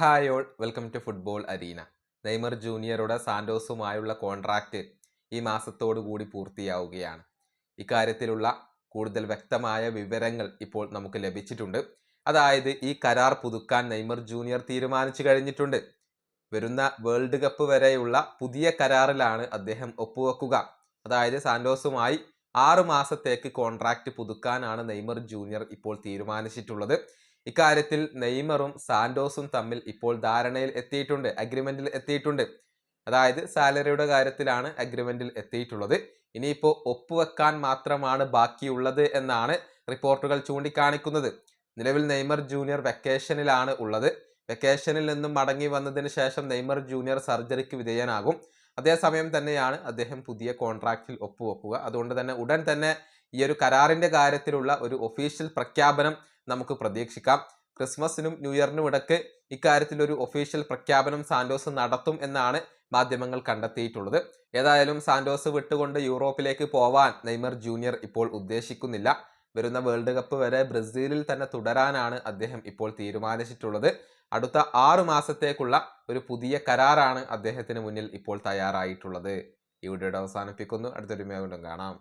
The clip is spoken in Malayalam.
Hi all welcome to football arena Neymar ജൂനിയറുടെ സാന്റോസുമായുള്ള കോൺട്രാക്റ്റ് ഈ മാസത്തോടു കൂടി പൂർത്തിയാവുകയാണ്. ഇക്കാര്യത്തിലുള്ള കൂടുതൽ വ്യക്തമായ വിവരങ്ങൾ ഇപ്പോൾ നമുക്ക് ലഭിച്ചിട്ടുണ്ട്. അതായത് ഈ കരാർ പുതുക്കാൻ നെയ്മർ ജൂനിയർ തീരുമാനിച്ചു കഴിഞ്ഞിട്ടുണ്ട്. വരുന്ന വേൾഡ് കപ്പ് വരെയുള്ള പുതിയ കരാറിലാണ് അദ്ദേഹം ഒപ്പുവെക്കുക. അതായത് സാൻഡോസുമായി ആറു മാസത്തേക്ക് കോൺട്രാക്റ്റ് പുതുക്കാനാണ് നെയ്മർ ജൂനിയർ ഇപ്പോൾ തീരുമാനിച്ചിട്ടുള്ളത്. ഇക്കാര്യത്തിൽ നെയ്മറും സാൻഡോസും തമ്മിൽ ഇപ്പോൾ ധാരണയിൽ എത്തിയിട്ടുണ്ട് അഗ്രിമെന്റിൽ എത്തിയിട്ടുണ്ട്. അതായത് സാലറിയുടെ കാര്യത്തിലാണ് അഗ്രിമെന്റിൽ എത്തിയിട്ടുള്ളത്. ഇനിയിപ്പോൾ ഒപ്പുവെക്കാൻ മാത്രമാണ് ബാക്കിയുള്ളത് എന്നാണ് റിപ്പോർട്ടുകൾ ചൂണ്ടിക്കാണിക്കുന്നത്. നിലവിൽ നെയ്മർ ജൂനിയർ വെക്കേഷനിലാണ് ഉള്ളത്. വെക്കേഷനിൽ നിന്നും മടങ്ങി വന്നതിന് ശേഷം നെയ്മർ ജൂനിയർ സർജറിക്ക് വിധേയനാകും. അതേസമയം തന്നെയാണ് അദ്ദേഹം പുതിയ കോൺട്രാക്റ്റിൽ ഒപ്പുവെക്കുക. അതുകൊണ്ട് തന്നെ ഉടൻ തന്നെ ഈ ഒരു കരാറിന്റെ കാര്യത്തിലുള്ള ഒരു ഒഫീഷ്യൽ പ്രഖ്യാപനം നമുക്ക് പ്രതീക്ഷിക്കാം. ക്രിസ്മസിനും ന്യൂ ഇയറിനും ഇടയ്ക്ക് ഇക്കാര്യത്തിൽ ഒരു ഒഫീഷ്യൽ പ്രഖ്യാപനം സാന്റോസ് നടത്തും എന്നാണ് മാധ്യമങ്ങൾ കണ്ടെത്തിയിട്ടുള്ളത്. ഏതായാലും സാന്റോസ് വിട്ടുകൊണ്ട് യൂറോപ്പിലേക്ക് പോവാൻ നെയ്മർ ജൂനിയർ ഇപ്പോൾ ഉദ്ദേശിക്കുന്നില്ല. വരുന്ന വേൾഡ് കപ്പ് വരെ ബ്രസീലിൽ തന്നെ തുടരാനാണ് അദ്ദേഹം ഇപ്പോൾ തീരുമാനിച്ചിട്ടുള്ളത്. അടുത്ത ആറു മാസത്തേക്കുള്ള ഒരു പുതിയ കരാറാണ് അദ്ദേഹത്തിന് മുന്നിൽ ഇപ്പോൾ തയ്യാറായിട്ടുള്ളത്. ഈ വീഡിയോയുടെ അവസാനിപ്പിക്കുന്നു. അടുത്തൊരു വീണ്ടും കാണാം.